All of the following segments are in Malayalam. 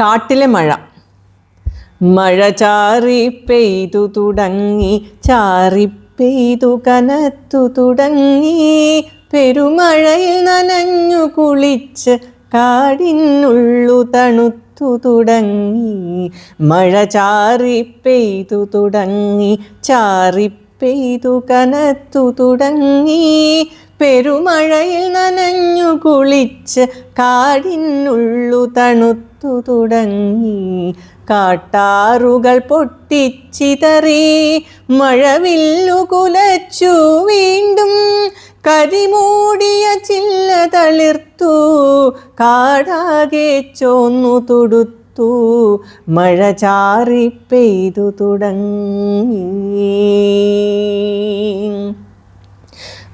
കാട്ടിലെ മഴ. മഴ ചാറി പെയ്തു തുടങ്ങി ചാറി പെയ്തു കനത്തു തുടങ്ങി. പെരുമഴയിൽ നനഞ്ഞു കുളിച്ച് കാടിനുള്ളു തണുത്തു തുടങ്ങി. മഴ ചാറി പെയ്തു തുടങ്ങി ചാറി പെയ്തു കനത്തു തുടങ്ങി. പെരുമഴയിൽ നനഞ്ഞു കുളിച്ച് കാടിനുള്ളു തണുത്തു തുടങ്ങി. കാട്ടാറുകൾ പൊട്ടിച്ചിതറി മഴവില്ലു കുലച്ചു വീണ്ടും. കരിമൂടിയ ചില്ല തളിർത്തു കാടാകെ ചോന്നു തൊടുത്തു. മഴ ചാറി പെയ്തു തുടങ്ങി.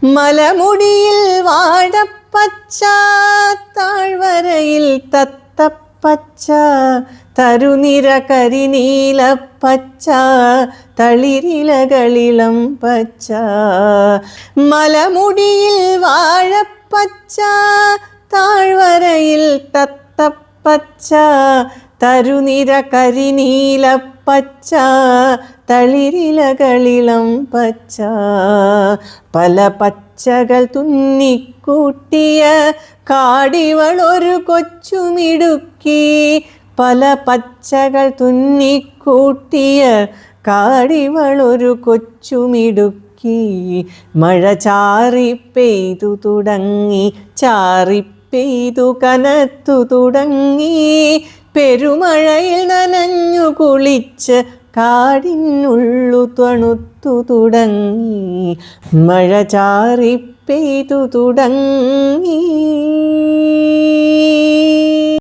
മലമുടിയിൽ വാഴപ്പച്ച താഴ്വരയിൽ തത്തപ്പച്ച തരുനിര കരിനീല പച്ച തളിരിലകളിളം പച്ച. മലമുടിയിൽ വാഴപ്പച്ച താഴ്വരയിൽ തത്തപ്പച്ച തരുനിര കരിനീല പച്ച തളിരിലകളിളം പച്ച. പല പച്ചകൾ തുന്നിക്കൂട്ടിയ കാടിവളൊരു കൊച്ചുമിടുക്കി. പല പച്ചകൾ തുന്നിക്കൂട്ടിയ കാടിവളൊരു കൊച്ചുമിടുക്കി. മഴ ചാറി പെയ്തു തുടങ്ങി ചാറി പെയ്തു കനത്തു തുടങ്ങി. പെരുമഴയിൽ നനഞ്ഞു കുളിച്ച് കാടിനുള്ളു തണുത്തു തുടങ്ങി. മഴ ചാറി പെയ്തു തുടങ്ങി.